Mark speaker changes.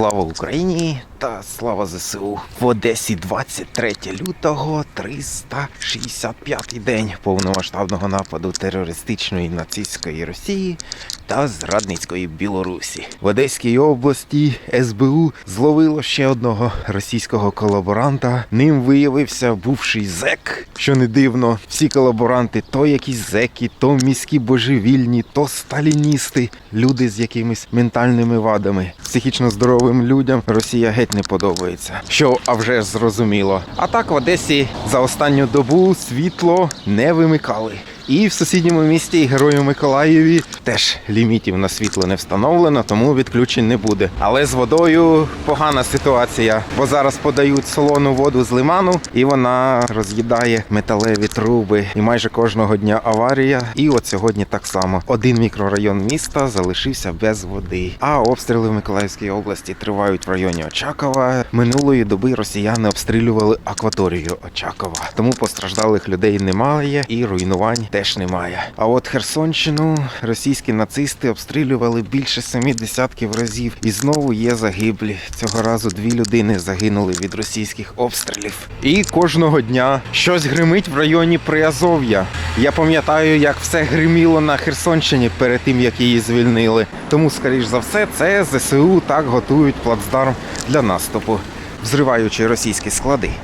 Speaker 1: Слава Україні та слава ЗСУ. В Одесі 23 лютого, 365 день повномасштабного нападу терористичної нацистської Росії та зрадницької Білорусі. В Одеській області СБУ зловило ще одного російського колаборанта. Ним виявився бувший зек. Що не дивно, всі колаборанти то якісь зеки, то міські божевільні, то сталіністи, люди з якимись ментальними вадами. Психічно здоровим людям Росія геть не подобається. Що а вже зрозуміло. А так в Одесі за останню добу світло не вимикали. І в сусідньому місті і Герою Миколаєві теж лімітів на світло не встановлено, тому відключень не буде. Але з водою погана ситуація, бо зараз подають солону воду з лиману, і вона роз'їдає металеві труби. І майже кожного дня аварія. І от сьогодні так само один мікрорайон міста залишився без води. А обстріли в Миколаївській області тривають в районі Очакова. Минулої доби росіяни обстрілювали акваторію Очакова. Тому постраждалих людей немає і руйнувань теж немає. А от Херсонщину російські нацисти обстрілювали більше семи десятків разів, і знову є загиблі. Цього разу дві людини загинули від російських обстрілів. І кожного дня щось гримить в районі Приазов'я. Я пам'ятаю, як все гриміло на Херсонщині перед тим, як її звільнили. Тому, скоріш за все, це ЗСУ так готують плацдарм для наступу, взриваючи російські склади.